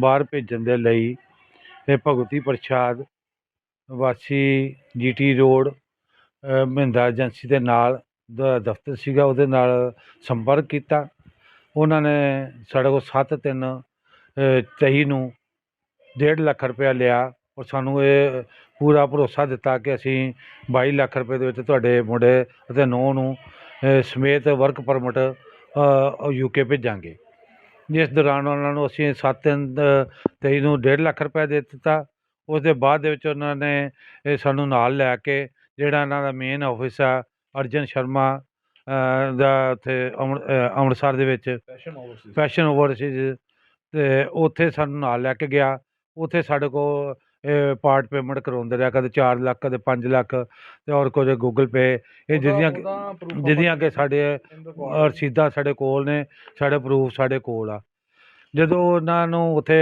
ਬਾਹਰ ਭੇਜਣ ਦੇ ਲਈ ਇਹ ਭਗਵਤੀ ਪ੍ਰਸ਼ਾਦ ਵਾਸੀ ਜੀਟੀ ਰੋਡ ਮਹਿੰਦਾ ਏਜੰਸੀ ਦੇ ਨਾਲ ਦਾ ਦਫ਼ਤਰ ਸੀਗਾ ਉਹਦੇ ਨਾਲ ਸੰਪਰਕ ਕੀਤਾ। ਉਹਨਾਂ ਨੇ ਸਾਡੇ ਕੋਲ ਸੱਤ ਤਿੰਨ ਅ, ਤੇਈ ਨੂੰ ਡੇਢ ਲੱਖ ਰੁਪਇਆ ਲਿਆ ਔਰ ਸਾਨੂੰ ਇਹ ਪੂਰਾ ਭਰੋਸਾ ਦਿੱਤਾ ਕਿ ਅਸੀਂ 22 ਲੱਖ ਰੁਪਏ ਦੇ ਵਿੱਚ ਤੁਹਾਡੇ ਮੁੰਡੇ ਅਤੇ ਨੂੰਹ ਨੂੰ ਸਮੇਤ ਵਰਕ ਪਰਮਿਟ ਯੂਕੇ ਭੇਜਾਂਗੇ। ਜਿਸ ਦੌਰਾਨ ਉਹਨਾਂ ਨੂੰ ਅਸੀਂ ਸੱਤ ਤਿੰਨ ਤੇਈ ਨੂੰ ਡੇਢ ਲੱਖ ਰੁਪਏ ਦੇ ਦਿੱਤਾ। ਉਸ ਦੇ ਬਾਅਦ ਦੇ ਵਿੱਚ ਉਹਨਾਂ ਨੇ ਇਹ ਸਾਨੂੰ ਨਾਲ ਲੈ ਕੇ ਜਿਹੜਾ ਇਹਨਾਂ ਦਾ ਮੇਨ ਆਫਿਸ ਆ ਅਰਜਨ ਸ਼ਰਮਾ ਦਾ ਉੱਥੇ ਅੰਮ੍ਰਿਤਸਰ ਦੇ ਵਿੱਚ ਫੈਸ਼ਨ ਓਵਰਸੀਜ਼ ਤੇ ਉੱਥੇ ਸਾਨੂੰ ਨਾਲ ਲੈ ਕੇ ਗਿਆ। ਉੱਥੇ ਸਾਡੇ ਕੋਲ ਪਾਰਟ ਪੇਮੈਂਟ ਕਰਾਉਂਦੇ ਰਿਹਾ ਕਦੇ 4 ਲੱਖ ਕਦੇ 5 ਲੱਖ ਤੇ ਔਰ ਕੁਝ ਗੂਗਲ ਪੇ ਇਹ ਜਿਹਦੀਆਂ ਜਿਹਦੀਆਂ ਕਿ ਸਾਡੇ ਰਸੀਦਾਂ ਸਾਡੇ ਕੋਲ ਨੇ ਸਾਡੇ ਪ੍ਰੂਫ ਸਾਡੇ ਕੋਲ ਆ। ਜਦੋਂ ਉਹਨਾਂ ਨੂੰ ਉੱਥੇ